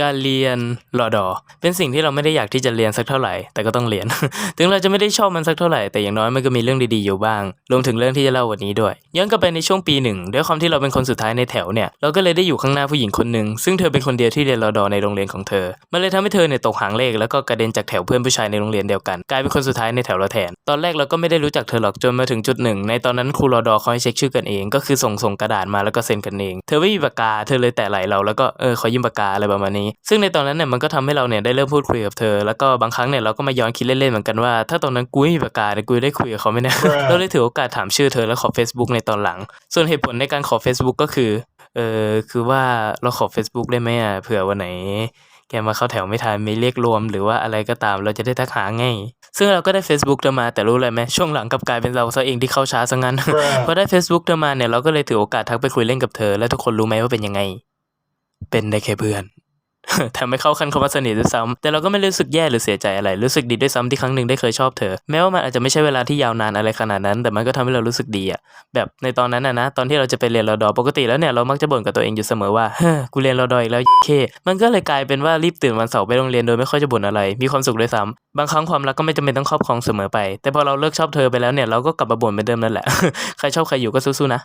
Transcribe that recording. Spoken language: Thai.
การเรียนรอดอเป็นสิ่งที่เราไม่ได้อยากที่จะเรียนสักเท่าไหร่ แต่ก็ต้องเรียน ถึงเราจะไม่ได้ชอบมันสักเท่าไหร่ แต่อย่างน้อยมันก็มีเรื่องดีๆอยู่บ้าง รวมถึงเรื่องที่จะเล่าวันนี้ด้วย ย้อนกลับไปในช่วงปีหนึ่งด้วยความที่เราเป็นคนสุดท้ายในแถวเนี่ย เราก็เลยได้อยู่ข้างหน้าผู้หญิงคนหนึ่ง ซึ่งเธอเป็นคนเดียวที่เรียนรอดอในโรงเรียนของเธอ มันเลยทำให้เธอเนี่ยตกหางเลขแล้วก็กระเด็นจากแถวเพื่อนผู้ชายในโรงเรียนเดียวกัน กลายเป็นคนสุดท้ายในแถวเราแทน ตอนแรกเราก็ไม่ได้รู้จักเธอหรอกจนมาถึงจุดหนึ่งในตอนนั้นครูรอดอเขาให้เช็คชื่อกันเอง ก็คือส่งส่งกระดาษมาแล้วก็เซ็นกันเอง เธอไม่มีปากกา เธอเลยแตะไหลเราแล้วก็เออขอยืมปากกาอะไรประมาณนี้ซึ่งในตอนนั้นเนี่ยมันก็ทำให้เราเนี่ยได้เริ่มพูดคุยกับเธอ แล้วก็บางครั้งเนี่ยเราก็มาย้อนคิดเล่นๆเหมือนกันว่า ถ้าตอนนั้นกูไม่มีปากกาเนี่ยกูได้คุยกับเขาไหมเนี่ยเราเลยถือโอกาสถามชื่อเธอแล้วขอ Facebook ในตอนหลัง ส่วนเหตุผลในการขอ Facebook ก็คือเออคือว่าเราขอ Facebook ได้ไหมอะเผื่อวันไหนแกมาเข้าแถวไม่ทันมีเลขรวมหรือว่าอะไรก็ตามเราจะได้ทักหาง่ายซึ่งเราก็ได้ Facebook เธอมาแต่รู้อะไรไหมช่วงหลังกลับกลายเป็นเราซะเองที่เข้าช้าซะงั้นพอได้ Facebook เธอมาเนี่ยเราก็เลยถือโอกาสทักไปคุยเล่นกับเธอ และทุกคนรู้ไหมว่าเป็นยังไง เป็นได้แค่เพื่อน แถมไม่เข้าขั้นคำว่าสนิทด้วยซ้ำแต่เราก็ไม่รู้สึกแย่หรือเสียใจอะไร รู้สึกดีด้วยซ้ำที่ครั้งหนึ่งได้เคยชอบเธอ แม้ว่ามันอาจจะไม่ใช่เวลาที่ยาวนานอะไรขนาดนั้น แต่มันก็ทำให้เรารู้สึกดีอะแบบในตอนนั้นอะนะ ตอนที่เราจะไปเรียนรอดอปกติแล้วเนี่ยเรามักจะบ่นกับตัวเองอยู่เสมอว่าเฮ้กูเรียนรอดออีกแล้วเค มันก็เลยกลายเป็นว่ารีบตื่นวันเสาร์ไปโรงเรียนโดยไม่ค่อยจะบ่นอะไร มีความสุขด้วยซ้ำบางครั้งความรักก็ไม่จำเป็นต้องครอบครองเสมอไป แต่พอเราเลิกชอบเธอไปแล้วเนี่ยเราก็กลับมาบ่นเหมือนเดิมนั่นแหละ ใครชอบใครอยู่ก็สู้ๆนะ